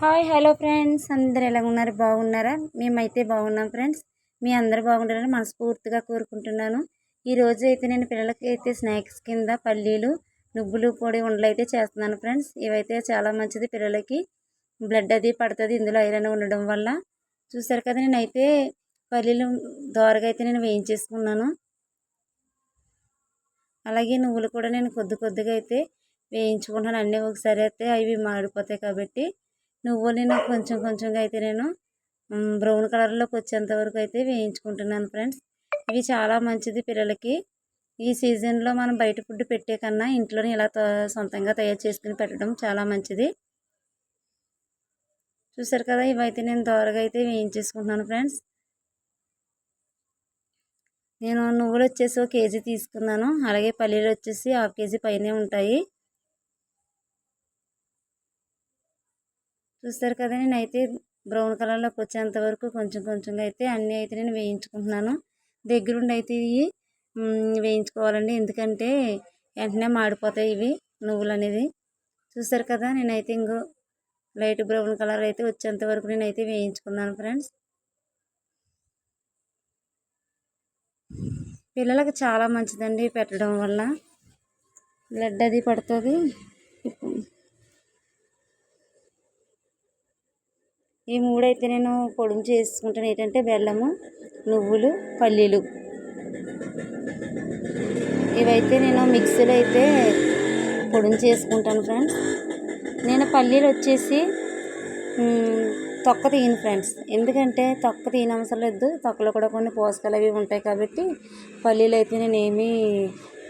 Hi hello friends. అందరు ఎలా ఉన్నారు? బాగున్నారా? మేమైతే బాగున్నాం ఫ్రెండ్స్. మీ అందరు బాగుండాలని మనస్ఫూర్తిగా కోరుకుంటున్నాను. ఈ రోజు అయితే నేను పిల్లలకి అయితే స్నాక్స్ కింద పల్లీలు నువ్వులు పొడి ఉండలు అయితే చేస్తున్నాను ఫ్రెండ్స్. ఇవైతే చాలా మంచిది పిల్లలకి. బ్లడ్ అది పడుతుంది ఇందులో ఐరన్ ఉండడం వల్ల. చూసారు కదా నేనైతే పల్లీలు దోరగా అయితే నేను వేయించేసుకున్నాను. అలాగే నువ్వులు కూడా నేను కొద్ది కొద్దిగా అయితే వేయించుకుంటాను అన్నీ ఒకసారి అయితే అవి మాడిపోతాయి కాబట్టి. నువ్వులని కొంచెం కొంచెంగా అయితే నేను బ్రౌన్ కలర్లోకి వచ్చేంత వరకు అయితే వేయించుకుంటున్నాను ఫ్రెండ్స్. ఇవి చాలా మంచిది పిల్లలకి. ఈ సీజన్లో మనం బయట ఫుడ్ పెట్టే కన్నా ఇంట్లోనే ఇలా సొంతంగా తయారు చేసుకుని పెట్టడం చాలా మంచిది. చూసారు కదా ఇవైతే నేను దోరగా అయితే వేయించేసుకుంటున్నాను ఫ్రెండ్స్. నేను నువ్వులు వచ్చేసి ఒక కేజీ తీసుకున్నాను. అలాగే పల్లీలు వచ్చేసి హాఫ్ కేజీ పైనే ఉంటాయి. చూస్తారు కదా నేనైతే బ్రౌన్ కలర్లోకి వచ్చేంత వరకు కొంచెం కొంచెంగా అయితే అన్నీ అయితే నేను వేయించుకుంటున్నాను. దగ్గరుండి అయితే ఇవి వేయించుకోవాలండి. ఎందుకంటే వెంటనే మాడిపోతాయి ఇవి నువ్వులు అనేది చూస్తారు కదా నేనైతే ఇంకో లైట్ బ్రౌన్ కలర్ అయితే వచ్చేంత వరకు నేనైతే వేయించుకున్నాను ఫ్రెండ్స్. పిల్లలకు చాలా మంచిదండి పెట్టడం వల్ల. బ్లడ్ అది పడుతుంది. ఈ మూడైతే నేను పొడుము చేసుకుంటాను. ఏంటంటే బెల్లము నువ్వులు పల్లీలు. ఇవైతే నేను మిక్సీలో అయితే పొడుము చేసుకుంటాను ఫ్రెండ్స్. నేను పల్లీలు వచ్చేసి తొక్క తీయను ఫ్రెండ్స్. ఎందుకంటే తొక్క తీయని అవసరం లేదు. తొక్కలో కూడా కొన్ని పోషకాలు అవి ఉంటాయి కాబట్టి పల్లీలు అయితే నేను ఏమీ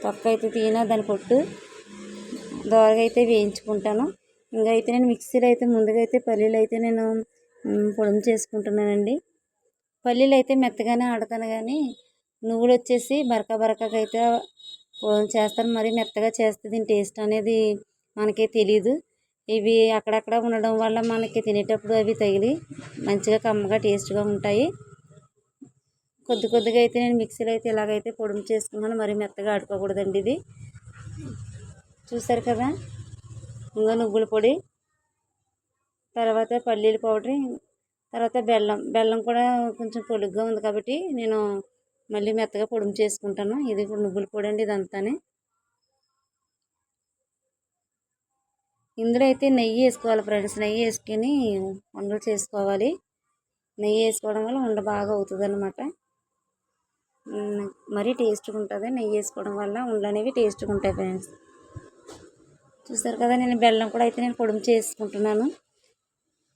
తొక్క అయితే తీయను దాని పొట్టు దోరగా అయితే వేయించుకుంటాను. ఇంకా అయితే నేను మిక్సీలో అయితే ముందుగా అయితే పల్లీలు అయితే నేను పొడుము చేసుకుంటున్నానండి. పల్లీలు అయితే మెత్తగానే ఆడతాను కానీ నువ్వులు వచ్చేసి బరక బరకగా అయితే చేస్తాను. మరి మెత్తగా చేస్తే దీని టేస్ట్ అనేది మనకి తెలియదు ఇవి అక్కడక్కడ ఉండడం వల్ల మనకి తినేటప్పుడు అవి తగిలి మంచిగా కమ్మగా టేస్ట్గా ఉంటాయి. కొద్ది కొద్దిగా అయితే నేను మిక్సీలో అయితే ఇలాగైతే పొడుము చేసుకున్నాను. మరి మెత్తగా ఆడుకోకూడదండి ఇది. చూసారు కదా? ఇంకా నువ్వుల పొడి. తర్వాత పల్లీల పౌడర్ తర్వాత బెల్లం. బెల్లం కూడా కొంచెం పొలుగ్గా ఉంది కాబట్టి నేను మళ్ళీ మెత్తగా పొడుము చేసుకుంటాను. ఇది ఇప్పుడు నువ్వుల పొడి అండి ఇదంతానే. ఇందులో అయితే నెయ్యి వేసుకోవాలి ఫ్రెండ్స్. నెయ్యి వేసుకొని ఉండలు చేసుకోవాలి. నెయ్యి వేసుకోవడం వల్ల ఉండ బాగా అవుతుంది అనమాట మరీ టేస్ట్గా ఉంటుంది. నెయ్యి వేసుకోవడం వల్ల ఉండలు అనేవి టేస్ట్గా ఉంటాయి ఫ్రెండ్స్. చూసారు కదా నేను బెల్లం కూడా అయితే నేను పొడుము చేసుకుంటున్నాను.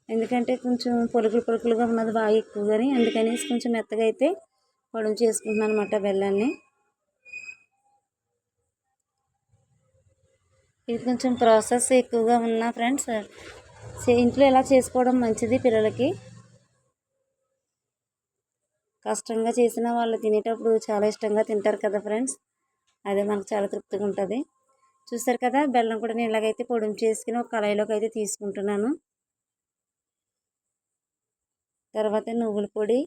ఎందుకంటే కొంచెం పొలుకులు పొలుకులుగా ఉన్నది బాగా ఎక్కువ కానీ అందుకనేసి కొంచెం మెత్తగా అయితే పొడుము చేసుకుంటున్నాను అనమాట బెల్లాన్ని. ఇది కొంచెం ప్రాసెస్ ఎక్కువగా ఉన్న ఫ్రెండ్స్ ఇంట్లో ఎలా చేసుకోవడం మంచిది పిల్లలకి. కష్టంగా చేసిన వాళ్ళు తినేటప్పుడు చాలా ఇష్టంగా తింటారు కదా ఫ్రెండ్స్ అదే మనకు చాలా తృప్తిగా ఉంటుంది చూస్తారు కదా బెల్లం కూడా నేను ఇలాగైతే పొడుము చేసుకుని ఒక కళాయిలోకి అయితే తీసుకుంటున్నాను. తర్వాత నువ్వుల పొడి.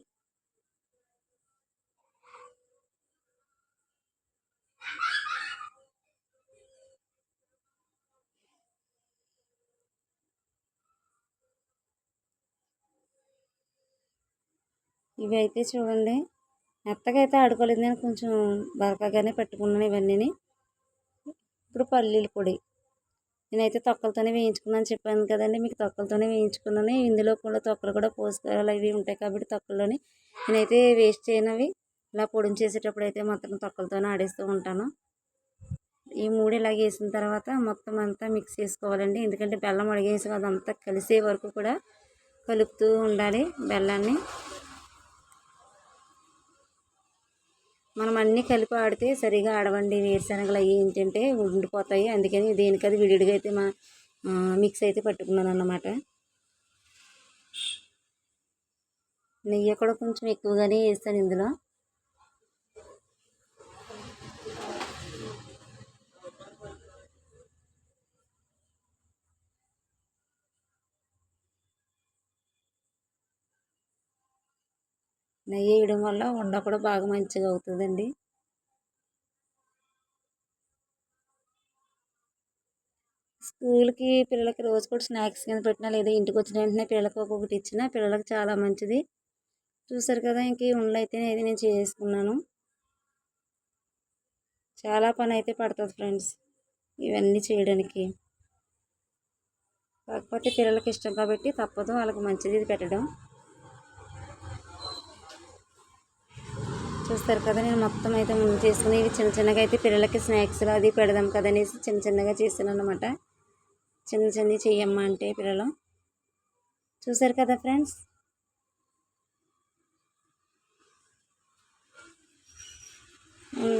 ఇవి అయితే చూడండి. మెత్తగా అయితే ఆడుకోలేదు నేను కొంచెం బరకగానే పెట్టుకున్నాను ఇవన్నీ ఇప్పుడు పల్లీల పొడి. నేనైతే తొక్కలతోనే వేయించుకున్నాను చెప్పాను కదండి మీకు తొక్కలతోనే వేయించుకున్నాను. ఇందులో కూడా తొక్కలు కూడా పోసుకోవాలి అవి ఉంటాయి కాబట్టి తొక్కల్లోని. నేనైతే వేస్ట్ చేయనవి ఇలా పొడిని చేసేటప్పుడు అయితే మొత్తం తొక్కలతోనే ఆడేస్తూ ఉంటాను. ఈ మూడు ఇలాగ వేసిన తర్వాత మొత్తం అంతా మిక్స్ చేసుకోవాలండి. ఎందుకంటే బెల్లం అడిగేసి అదంతా కలిసే వరకు కూడా కలుపుతూ ఉండాలి బెల్లాన్ని. మనం అన్నీ కలిపి ఆడితే సరిగా ఆడవండి వేరుశనగలు అవి ఏంటంటే ఉండిపోతాయి. అందుకని దేనికది విడిగా అయితే మా మిక్స్ అయితే పట్టుకున్నాను అన్నమాట. నెయ్యి కూడా కొంచెం ఎక్కువగానే వేస్తాను ఇందులో. నెయ్యి వేయడం వల్ల ఉండ కూడా బాగా మంచిగా అవుతుందండి. స్కూల్కి పిల్లలకి రోజు కూడా స్నాక్స్ కింద పెట్టినా లేదా ఇంటికి వచ్చిన వెంటనే పిల్లలకి ఒక్కొక్కటి ఇచ్చినా పిల్లలకి చాలా మంచిది. చూసారు కదా ఇంక ఈ ఉండలు అయితే ఇది నేను చేసుకున్నాను. చాలా పని అయితే పడుతుంది ఫ్రెండ్స్ ఇవన్నీ చేయడానికి. కాకపోతే పిల్లలకి ఇష్టం కాబట్టి తప్పదు వాళ్ళకి మంచిది ఇది పెట్టడం. చూస్తారు కదా నేను మొత్తం అయితే ముందు చేసుకుని ఇవి చిన్న చిన్నగా అయితే పిల్లలకి స్నాక్స్లో అది పెడదాం కదా అనేసి చిన్న చిన్నగా చేశాను అనమాట చిన్న చిన్న చెయ్యమ్మా అంటే పిల్లలు. చూసారు కదా ఫ్రెండ్స్?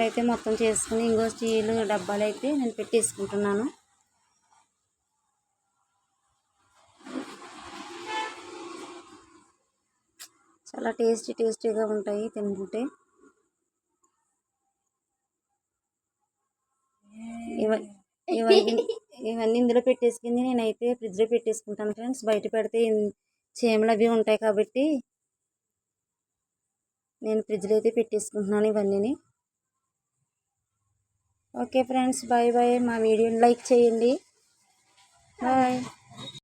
అయితే మొత్తం చేసుకుని ఇంకో స్టీల్ డబ్బాలు అయితే నేను పెట్టేసుకుంటున్నాను. చాలా టేస్టీ టేస్టీగా ఉంటాయి తింటుంటే ఇవ ఇవన్నీ ఇవన్నీ ఇందులో పెట్టేసుకుంది. నేనైతే ఫ్రిడ్జ్లో పెట్టేసుకుంటాను ఫ్రెండ్స్. బయట పెడితే చేమలు చీమలు అవి ఉంటాయి కాబట్టి నేను ఫ్రిడ్జ్లో అయితే పెట్టేసుకుంటున్నాను ఇవన్నీ ఓకే ఫ్రెండ్స్. Bye bye. మా వీడియోని లైక్ చేయండి. బాయ్.